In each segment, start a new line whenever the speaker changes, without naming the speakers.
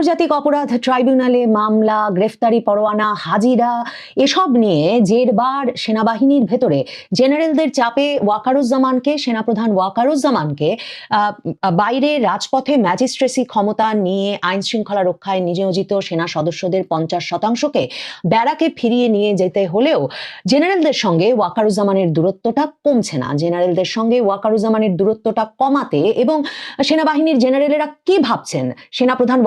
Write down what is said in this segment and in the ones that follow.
আন্তর্জাতিক অপরাধ ট্রাইব্যুনালে মামলা, গ্রেফতারি, পরোয়ানা, হাজিরা, এসব নিয়ে জেরবার সেনাবাহিনীর ভেতরে। জেনারেলদের চাপে ওয়াকারুজ্জামানকে, সেনাপ্রধান ওয়াকারুজ্জামানকে বাইরে রাজপথে ম্যাজিস্ট্রেসি ক্ষমতা নিয়ে আইন শৃঙ্খলা রক্ষায় নিয়োজিত সেনা সদস্যদের পঞ্চাশ শতাংশকে ব্যারাকে ফিরিয়ে নিয়ে যেতে হলেও জেনারেলদের সঙ্গে ওয়াকারুজ্জামানের দূরত্বটা কমছে না। জেনারেলদের সঙ্গে ওয়াকারুজ্জামানের দূরত্বটা কমাতে এবং সেনাবাহিনীর জেনারেলেরা কি ভাবছেন? সেনাপ্রধান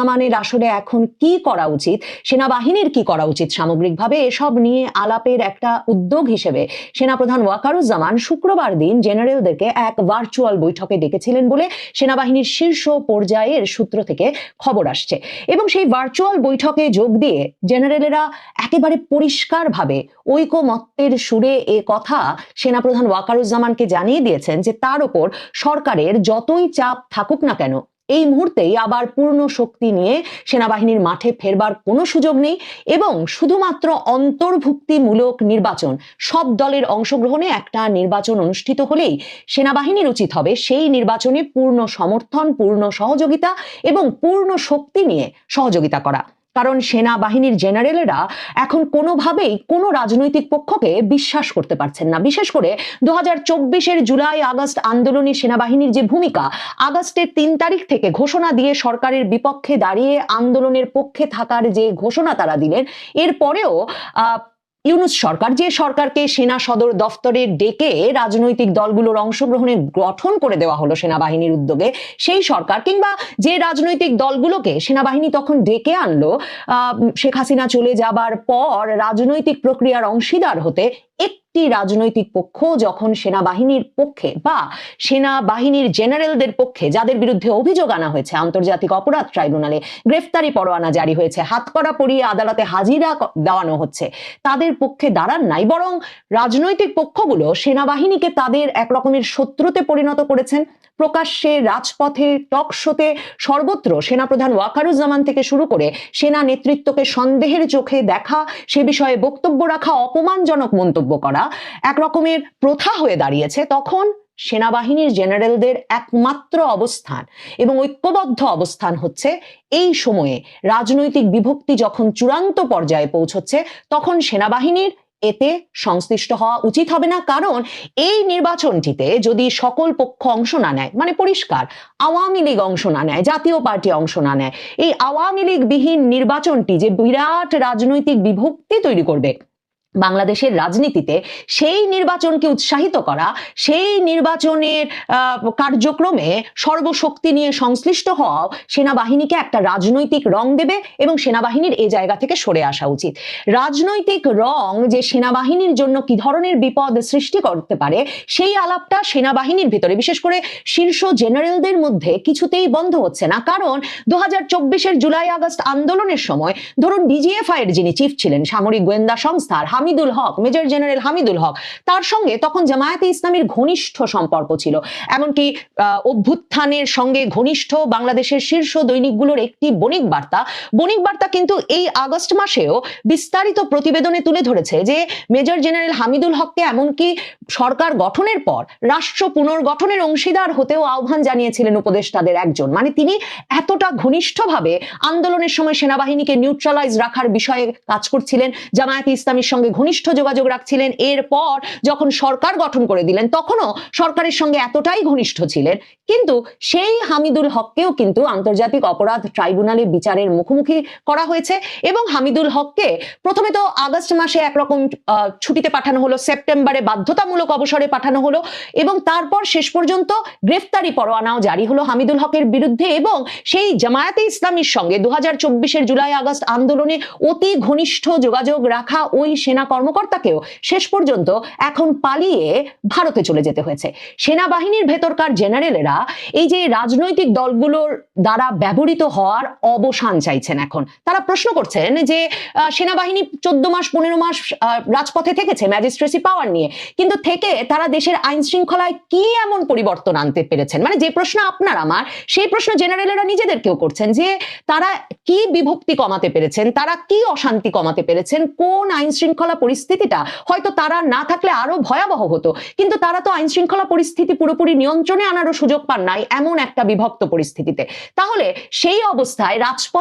ওয়াকারুজ্জামানের আসলে এখন কি করা উচিত? সেনাবাহিনীর কি করা উচিত সামগ্রিকভাবে? এসব নিয়ে আলাপের একটা উদ্যোগ হিসেবে সেনাপ্রধান ওয়াকারুজ্জামান শুক্রবার দিন জেনারেলদেরকে এক ভার্চুয়াল বৈঠকে ডেকেছিলেন বলে সেনাবাহিনীর শীর্ষ পর্যায়ের সূত্র থেকে খবর আসছে। এবং সেই ভার্চুয়াল বৈঠকে যোগ দিয়ে জেনারেলেরা একেবারে পরিষ্কারভাবে ঐকমত্যের সুরে এ কথা সেনাপ্রধান ওয়াকারুজ্জামানকে জানিয়ে দিয়েছেন যে তার ওপর সরকারের যতই চাপ থাকুক না কেন এই মুহূর্তেই আবার পূর্ণ শক্তি নিয়ে সেনাবাহিনীর মাঠে ফেরবার কোনো সুযোগ নেই এবং শুধুমাত্র অন্তর্ভুক্তিমূলক নির্বাচন, সব দলের অংশগ্রহণে একটা নির্বাচন অনুষ্ঠিত হলেই সেনাবাহিনীর উচিত হবে সেই নির্বাচনে পূর্ণ সমর্থন, পূর্ণ সহযোগিতা এবং পূর্ণ শক্তি নিয়ে সহযোগিতা করা। কারণ সেনাবাহিনীর জেনারেলেরা এখন কোনোভাবেই কোনো রাজনৈতিক পক্ষকে বিশ্বাস করতে পারছেন না। বিশেষ করে দু হাজার জুলাই আগস্ট আন্দোলনী সেনাবাহিনীর যে ভূমিকা, আগস্টের তিন তারিখ থেকে ঘোষণা দিয়ে সরকারের বিপক্ষে দাঁড়িয়ে আন্দোলনের পক্ষে থাকার যে ঘোষণা তারা দিলেন, এরপরেও ইউনুস সরকার যে সরকারকে সেনা সদর দফতরে ডেকে রাজনৈতিক দলগুলোর অংশগ্রহণে গঠন করে দেওয়া হলো সেনাবাহিনীর উদ্যোগে, সেই সরকার কিংবা যে রাজনৈতিক দলগুলোকে সেনাবাহিনী তখন ডেকে আনলো শেখ হাসিনা চলে যাবার পর রাজনৈতিক প্রক্রিয়ার অংশীদার হতে একটি রাজনৈতিক পক্ষ যখন সেনাবাহিনীর পক্ষে বা সেনাবাহিনীর জেনারেলদের পক্ষে, যাদের বিরুদ্ধে অভিযোগ আনা হয়েছে, আন্তর্জাতিক অপরাধ ট্রাইব্যুনালে গ্রেফতারি পরোয়ানা জারি হয়েছে হাতকড়া পরিয়ে আদালতে হাজিরা দেওয়ানো হচ্ছে, তাদের পক্ষে দাঁড়ান নাই, বরং রাজনৈতিক পক্ষগুলো সেনাবাহিনীকে তাদের এক রকমের শত্রুতে পরিণত করেছেন। প্রকাশ্যে রাজপথে টক শোতে সর্বত্র সেনাপ্রধান ওয়াকারুজ্জামান থেকে শুরু করে সেনা নেতৃত্বকে সন্দেহের চোখে দেখা, সে বিষয়ে বক্তব্য রাখা, অপমানজনক মন্তব্য করা এক রকমের প্রথা হয়ে দাঁড়িয়েছে। তখন সেনাবাহিনীর জেনারেলদের একমাত্র অবস্থান এবং ঐক্যবদ্ধ অবস্থান হচ্ছে এই সময়ে রাজনৈতিক বিভক্তি যখন চূড়ান্ত পর্যায়ে পৌঁছচ্ছে, তখন সেনাবাহিনীর এতে সংশ্লিষ্ট হওয়া উচিত হবে না। কারণ এই নির্বাচনটিতে যদি সকল পক্ষ অংশ না নেয় মানে পরিষ্কার, আওয়ামী লীগ অংশ না নেয়, জাতীয় পার্টি অংশ না নেয়, এই আওয়ামী লীগ বিহীন নির্বাচনটি যে বিরাট রাজনৈতিক বিভক্তি তৈরি করবে বাংলাদেশের রাজনীতিতে সেই নির্বাচনকে উৎসাহিত করা, সেই নির্বাচনের কার্যক্রমে সর্বশক্তি নিয়ে সংশ্লিষ্ট হওয়াও সেনাবাহিনীকে একটা রাজনৈতিক রং দেবে এবং সেনাবাহিনীর এই জায়গা থেকে সরে আসা উচিত। রাজনৈতিক রং যে সেনাবাহিনীর জন্য কি ধরনের বিপদ সৃষ্টি করতে পারে, সেই আলাপটা সেনাবাহিনীর ভিতরে, বিশেষ করে শীর্ষ জেনারেলদের মধ্যে কিছুতেই বন্ধ হচ্ছে না। কারণ দু হাজার জুলাই আগস্ট আন্দোলনের সময়, ধরুন ডিজিএফআই এর যিনি চিফ ছিলেন, সামরিক গোয়েন্দা সংস্থার হামিদুল হক, মেজর জেনারেল হামিদুল হক, তার সঙ্গে তখন জামায়াতে ইসলামীর ঘনিষ্ঠ সম্পর্ক ছিল। এমনকি অভ্যুত্থানের সঙ্গে ঘনিষ্ঠ বাংলাদেশের শীর্ষ দৈনিকগুলোর একটি বণিক বার্তা। বণিক বার্তা কিন্তু এই আগস্ট মাসেও বিস্তারিত প্রতিবেদনে তুলে ধরেছে যে, মেজর জেনারেল হামিদুল হককে এমনকি সরকার গঠনের পর, রাষ্ট্র পুনর্গঠনের অংশীদার হতেও আহ্বান জানিয়েছিলেন উপদেষ্টাদের একজন। মানে তিনি এতটা ঘনিষ্ঠভাবে আন্দোলনের সময় সেনাবাহিনীকে নিউট্রালাইজ রাখার বিষয়ে কাজ করছিলেন, জামায়াতে ইসলামীর সঙ্গে ঘনিষ্ঠ যোগাযোগ রাখছিলেন। এরপর যখন সরকার গঠন করে দিলেন, তখনও সরকারের সঙ্গে এতটাই ঘনিষ্ঠ ছিলেন। কিন্তু সেই হামিদুল হককেও কিন্তু আন্তর্জাতিক অপরাধ ট্রাইব্যুনালে বিচারের মুখোমুখি করা হয়েছে এবং হামিদুল হককে প্রথমে তো আগস্ট মাসে একরকম ছুটিতে পাঠানো হলো, সেপ্টেম্বরে বাধ্যতামূলক অবসরে পাঠানো হলো এবং তারপর শেষ পর্যন্ত গ্রেফতারি পরোয়ানাও জারি হলো হামিদুল হকের বিরুদ্ধে এবং সেই জামায়াতে ইসলামীর সঙ্গে দু হাজার জুলাই আগস্ট আন্দোলনে অতি ঘনিষ্ঠ যোগাযোগ রাখা ওই সেনা কর্মকর্তাকেও শেষ পর্যন্ত এখন পালিয়ে ভারতে চলে যেতে হয়েছে। সেনাবাহিনীর ভেতরকার জেনারেলেরা এই যে রাজনৈতিক দলগুলোর দ্বারা ব্যবহৃত হওয়ার অবসান চাইছেন এখন। তারা প্রশ্ন করছেন যে সেনাবাহিনী চোদ্দ মাস, পনেরো মাস রাজপথে থেকেছে ম্যাজিস্ট্রেসি পাওয়ার নিয়ে। কিন্তু থেকে তারা দেশের আইন শৃঙ্খলায় কি এমন পরিবর্তন আনতে পেরেছেন? মানে যে প্রশ্ন আপনার আমার, সেই প্রশ্ন জেনারেলেরা নিজেদেরকেও করছেন যে, তারা কি বিভক্তি কমাতে পেরেছেন? তারা কি অশান্তি কমাতে পেরেছেন? কোন আইন শৃঙ্খলা পরিস্থিতিটা হয়তো তারা না থাকলে আরও ভয়াবহ হতো। কিন্তু তারা তো আইনশৃঙ্খলা পরিস্থিতি পুরোপুরি নিয়ন্ত্রণে আনারও সুযোগ পান নাই এমন একটা বিভক্ত পরিস্থিতিতে। তাহলে সেই অবস্থায় রাজপথ